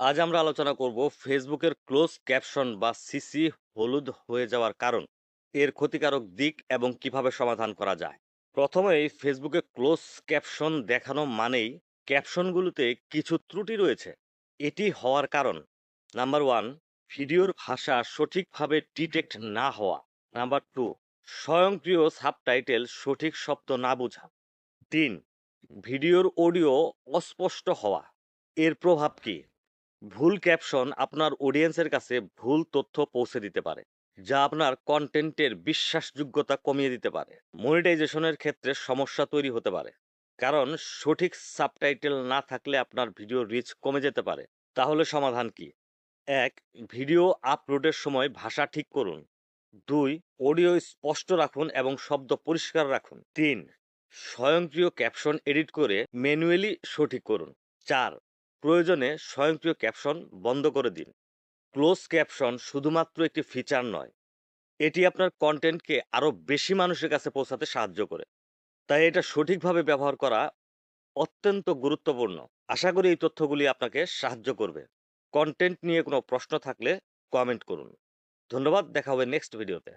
আজ আমরা আলোচনা করব ফেসবুকের ক্লোজ ক্যাপশন বা সিসি হলুদ হয়ে যাওয়ার কারণ, এর ক্ষতিকারক দিক এবং কীভাবে সমাধান করা যায়। প্রথমেই ফেসবুকে ক্লোজ ক্যাপশন দেখানো মানেই ক্যাপশনগুলোতে কিছু ত্রুটি রয়েছে। এটি হওয়ার কারণ। নাম্বার ওয়ান, ভিডিওর ভাষা সঠিকভাবে ডিটেক্ট না হওয়া। নাম্বার টু, স্বয়ংক্রিয় সাবটাইটেল সঠিক শব্দ না বোঝা। তিন, ভিডিওর অডিও অস্পষ্ট হওয়া। এর প্রভাব কি? ভুল ক্যাপশন আপনার অডিয়েন্সের কাছে ভুল তথ্য পৌঁছে দিতে পারে, যা আপনার কন্টেন্টের বিশ্বাসযোগ্যতা কমিয়ে দিতে পারে। মনিটাইজেশনের ক্ষেত্রে সমস্যা তৈরি হতে পারে, কারণ সঠিক সাবটাইটেল না থাকলে আপনার ভিডিও রিচ কমে যেতে পারে। তাহলে সমাধান কি? এক ভিডিও আপলোডের সময় ভাষা ঠিক করুন। দুই অডিও স্পষ্ট রাখুন এবং শব্দ পরিষ্কার রাখুন। তিন, স্বয়ংক্রিয় ক্যাপশন এডিট করে ম্যানুয়ালি সঠিক করুন। চার প্রয়োজনে স্বয়ংক্রিয় ক্যাপশন বন্ধ করে দিন। ক্লোজ ক্যাপশন শুধুমাত্র একটি ফিচার নয়। এটি আপনার কন্টেন্টকে আরও বেশি মানুষের কাছে পৌঁছাতে সাহায্য করে। তাই এটা সঠিকভাবে ব্যবহার করা অত্যন্ত গুরুত্বপূর্ণ। আশা করি এই তথ্যগুলি আপনাকে সাহায্য করবে। কন্টেন্ট নিয়ে কোনো প্রশ্ন থাকলে কমেন্ট করুন। ধন্যবাদ, দেখা হবে নেক্সট ভিডিওতে।